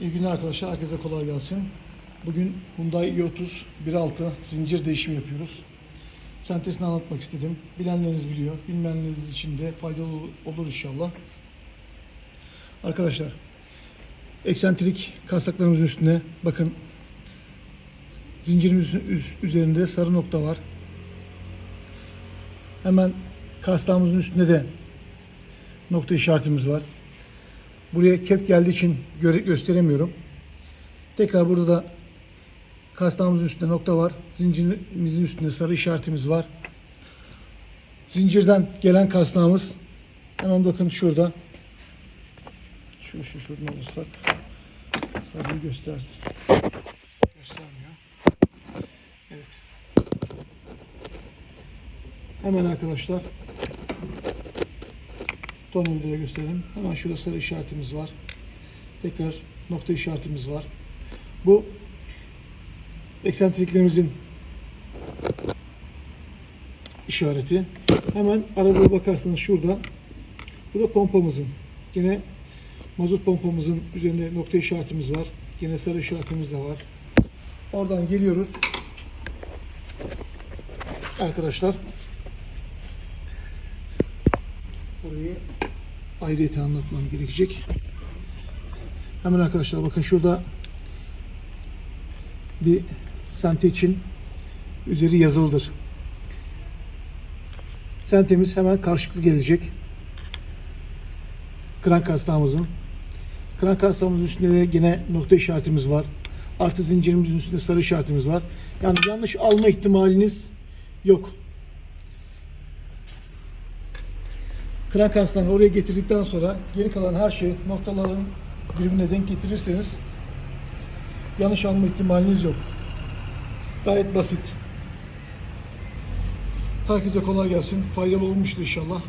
İyi günler arkadaşlar. Herkese kolay gelsin. Bugün Hyundai i30 1.6 zincir değişimi yapıyoruz. Sentezini anlatmak istedim. Bilenleriniz biliyor. Bilmeyenleriniz için de faydalı olur inşallah. Arkadaşlar eksentrik kastaklarımızın üstüne bakın zincirimizin üz- üzerinde sarı nokta var. Hemen kastağımızın üstünde de nokta işaretimiz var. Buraya kep geldiği için göre gösteremiyorum. Tekrar burada da kastağımızın üstünde nokta var. Zincirimizin üstünde sarı işaretimiz var. Zincirden gelen kastağımız hemen bakın şurada. Şu şu şuradan olursak sarıyı göster. Göstermiyor. Evet. Hemen arkadaşlar Tornavidayla gösterelim. Hemen şurada sarı işaretimiz var. Tekrar nokta işaretimiz var. Bu eksentriklerimizin işareti. Hemen arada bakarsanız şurada. Bu da pompamızın. Yine mazot pompamızın üzerinde nokta işaretimiz var. Yine sarı işaretimiz de var. Oradan geliyoruz. Arkadaşlar Burayı ayrıyeten anlatmam gerekecek. Hemen arkadaşlar bakın şurada bir sente için üzeri yazılıdır. Sentemiz hemen karşılıklı gelecek. Krank kastağımızın. Krank kastağımızın üstünde de yine nokta işaretimiz var. Artı zincirimizin üstünde sarı işaretimiz var. Yani yanlış alma ihtimaliniz yok. Krank kaslarını oraya getirdikten sonra geri kalan her şey noktaların birbirine denk getirirseniz yanlış alma ihtimaliniz yok. Gayet basit. Herkese kolay gelsin. Faydalı olmuştur inşallah.